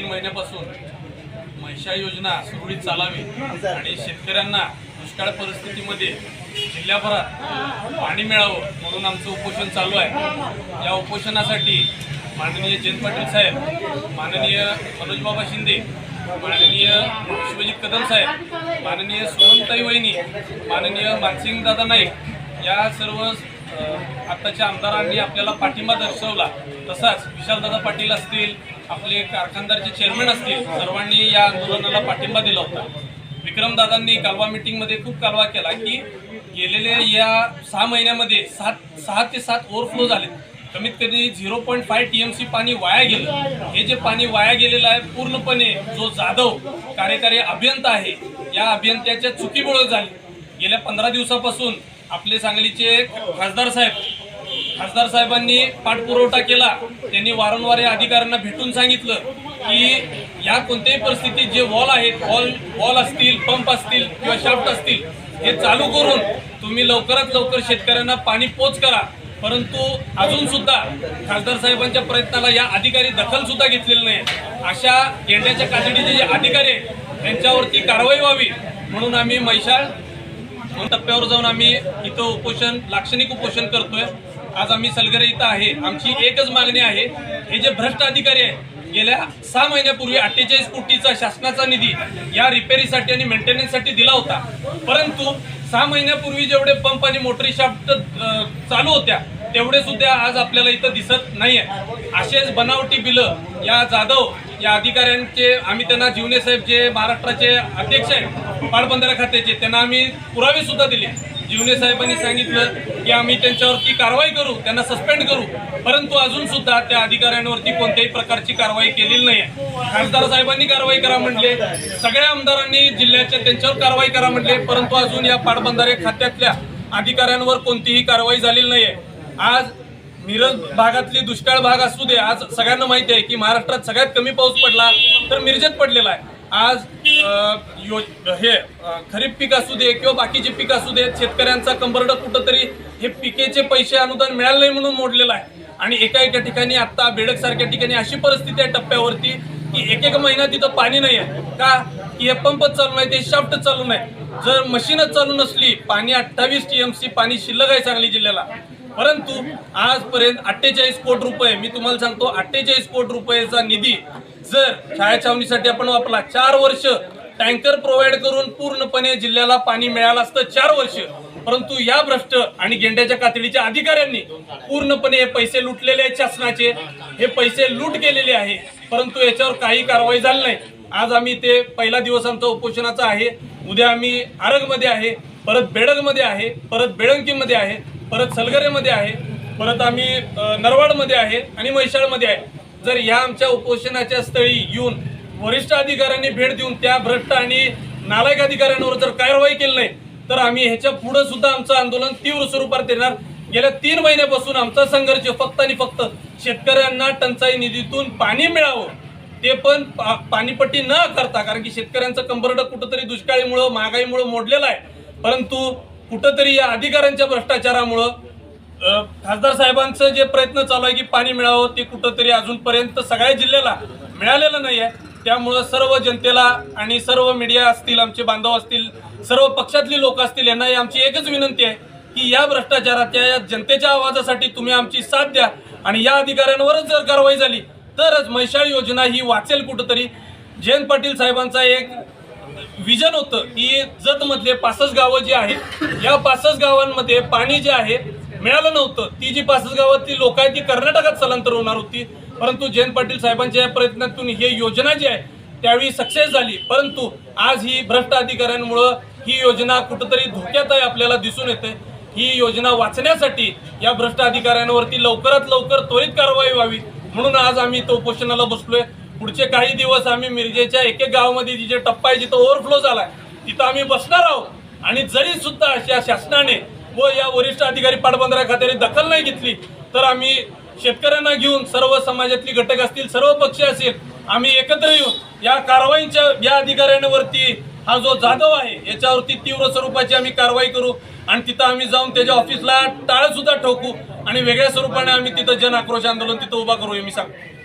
तीन महिन्यापासून महिषा योजना सुरळीत चालावी आणि शेतकऱ्यांना दुष्काळ परिस्थितीमध्ये जिल्ह्याभरात पाणी मिळावं म्हणून आमचं उपोषण चालू आहे. या उपोषणासाठी माननीय जयंत पाटील साहेब माननीय मनोजबाबा शिंदे माननीय विश्वजित कदम साहेब माननीय सोनताई वहिनी माननीय मानसिंग दादा नाईक या सर्व आत्ताच्या आमदारांनी आपल्याला पाठिंबा दर्शवला. तसाच विशालदादा पाटील असतील आपले कारखानदारचे चेअरमॅन असतील सर्वांनी या आंदोलनाला पाठिंबा दिला होता. विक्रमदादांनी कालवा मिटिंगमध्ये खूप कालवा केला की गेलेल्या या सहा महिन्यामध्ये सात सहा ते सात ओव्हरफ्लो झाले कमीत कमी zero point five T M C पाणी वाया गेलं. हे जे पाणी वाया गेलेलं आहे पूर्णपणे जो जाधव कार्यकारी अभियंता आहे या अभियंत्याच्या चुकीमुळे झाली. गेल्या पंधरा दिवसापासून आपले सांगलीचे खासदार साहेब खासदार साहेबांनी पाठपुरवठा केला. त्यांनी वारंवार या अधिकाऱ्यांना भेटून सांगितलं की या कोणत्याही परिस्थितीत जे वॉल आहेत वॉल वॉल असतील पंप असतील किंवा शाफ्ट असतील हे चालू करून तुम्ही लवकरात लवकर शेतकऱ्यांना पाणी पोच करा. परंतु अजून सुद्धा खासदार साहेबांच्या प्रयत्नाला या अधिकारी दखल सुद्धा घेतलेली नाही अशा गेंड्याच्या कातडीचे जे अधिकारी आहेत त्यांच्यावरती कारवाई व्हावी म्हणून आम्ही मैशाळ दोन टप्प्यावर जाऊन आम्ही इथं उपोषण लाक्षणिक उपोषण करतोय. आज आम्ही सलगरे इथं आहे. आमची एकच मागणी आहे. हे जे भ्रष्ट अधिकारी आहे गेल्या सहा महिन्यापूर्वी अठ्ठेचाळीस कोटीचा शासनाचा निधी या रिपेरीसाठी आणि मेंटेनन्ससाठी दिला होता. परंतु सहा महिन्यापूर्वी जेवढे पंप आणि मोटरी शाफ्ट चालू होत्या तेवढे सुद्धा आज आपल्याला इथं दिसत नाहीये. असेच बनावटी बिलं या जाधव या अधिकाऱ्यांचे आम्ही त्यांना जीवने साहेब जे महाराष्ट्राचे अध्यक्ष आहेत पाटबंधारा खात्याचे त्यांना आम्ही पुरावे सुद्धा दिले. जीवने साहेबांनी सांगितलं की आम्ही त्यांच्यावरती कारवाई करू त्यांना सस्पेंड करू. परंतु अजून सुद्धा त्या अधिकाऱ्यांवरती कोणत्याही प्रकारची कारवाई केलेली नाही आहे खासदार साहेबांनी कारवाई करा म्हटले सगळ्या आमदारांनी जिल्ह्याच्या त्यांच्यावर कारवाई करा म्हटले परंतु अजून या पाटबंधारे खात्यातल्या अधिकाऱ्यांवर कोणतीही कारवाई झालेली नाही आहे आज मिरज भागातली दुष्काळ भाग असू दे आज सगळ्यांना माहिती आहे की महाराष्ट्रात सगळ्यात कमी पाऊस पडला तर मिरजेत पडलेला आहे. आज यो हे खरीप पीक असू दे किंवा बाकीचे पीक असू देत शेतकऱ्यांचा कंबरडं कुठंतरी हे पिकेचे पैसे अनुदान मिळालं नाही म्हणून मोडलेलं आहे. आणि एका एका ठिकाणी आता बेडकसारख्या ठिकाणी अशी परिस्थिती आहे टप्प्यावरती की एक एक महिना तिथं पाणी नाही आहे. का? की हे पंपच चालू नाही ते शाफ्ट चालू नाही. जर मशीनच चालू नसली पाणी अठ्ठावीस टी एम सी पाणी शिल्लक आहे सांगली जिल्ह्याला. परंतु आजपर्यंत अठ्ठेचाळीस कोटी रुपये मी तुम्हाला सांगतो अठ्ठेचाळीस कोटी रुपयाचा निधी जर छायाछावणीसाठी आपण वापरला चार वर्ष टँकर प्रोव्हाइड करून पूर्णपणे जिल्ह्याला पाणी मिळालं असतं चार वर्ष. परंतु या भ्रष्ट आणि गेंड्याच्या कातडीच्या अधिकाऱ्यांनी पूर्णपणे हे पैसे लुटलेले आहेत शासनाचे. हे पैसे लूट केलेले आहे परंतु याच्यावर काही कारवाई झाली नाही. आज आम्ही ते पहिला दिवस आमचा उपोषणाचा आहे. उद्या आम्ही आरगमध्ये आहे परत बेडगमध्ये आहे परत बेळंकीमध्ये आहे परत सलगरेमध्ये आहे परत आम्ही नरवाडमध्ये आहे आणि म्हैसाळमध्ये आहे. जर या आमच्या उपोषणाच्या स्थळी येऊन वरिष्ठ अधिकाऱ्यांनी भेट देऊन त्या भ्रष्ट आणि नालायक अधिकाऱ्यांवर जर कारवाई केली नाही तर आम्ही ह्याच्या पुढे सुद्धा आमचं आंदोलन तीव्र स्वरूपात देणार. गेल्या तीन महिन्यापासून आमचा संघर्ष फक्त आणि फक्त शेतकऱ्यांना टंचाई निधीतून पाणी मिळावं ते पण पा- पाणीपट्टी न करता कारण की शेतकऱ्यांचं कंबरडं कुठंतरी दुष्काळीमुळं महागाईमुळं मोडलेलं आहे. परंतु कुठंतरी या अधिकाऱ्यांच्या भ्रष्टाचारामुळं खासदार साहेबांचं जे प्रयत्न चालू आहे की पाणी मिळावं ते कुठंतरी अजूनपर्यंत सगळ्या जिल्ह्याला मिळालेलं नाही आहे त्यामुळं सर्व जनतेला आणि सर्व मीडिया असतील आमचे बांधव असतील सर्व पक्षातली लोक असतील यांना ही आमची एकच विनंती आहे की या भ्रष्टाचाराच्या या जनतेच्या आवाजासाठी तुम्ही आमची साथ द्या आणि या अधिकाऱ्यांवरच जर कारवाई झाली तरच म्हैसाळ योजना ही वाचेल कुठंतरी. जयंत पाटील साहेबांचा एक विजन होतं की जतमधले पासष्ट गावं जी आहेत या पासष्ट गावांमध्ये पाणी जे आहे मिळालं नव्हतं. ती जी पासष्ट गावातली लोक आहेत ती कर्नाटकात स्थलांतर होणार होती. परंतु जयंत पाटील साहेबांच्या या प्रयत्नातून ही योजना जी आहे त्यावेळी सक्सेस झाली. परंतु आज ही भ्रष्ट अधिकाऱ्यांमुळं ही योजना कुठंतरी धोक्यात आहे आपल्याला दिसून येते ही योजना वाचण्यासाठी या भ्रष्ट अधिकाऱ्यांवरती लवकरात लवकर त्वरित कारवाई व्हावी. म्हणून आज आम्ही तो उपोषणाला बसलोय. पुढचे काही दिवस आम्ही मिरजेच्या एक एक गावामध्ये जिथे टप्पा आहे जिथं ओव्हरफ्लो आहे तिथं आम्ही बसणार आहोत. आणि जरी सुद्धा या शासनाने व या वरिष्ठ अधिकारी पाटबंधारा खात्याने दखल नाही घेतली तर आम्ही शेतकऱ्यांना घेऊन सर्व समाजातली घटक असतील सर्व पक्ष असतील आम्ही एकत्र येऊन या कारवाईच्या या अधिकाऱ्यांवरती हा जो जाधव आहे याच्यावरती तीव्र स्वरूपाची आम्ही कारवाई करू आणि तिथं आम्ही जाऊन त्याच्या ऑफिसला टाळसुद्धा ठोकू आणि वेगळ्या स्वरूपाने आम्ही तिथं जन आक्रोश आंदोलन तिथं उभा करू हे मी सांगतो.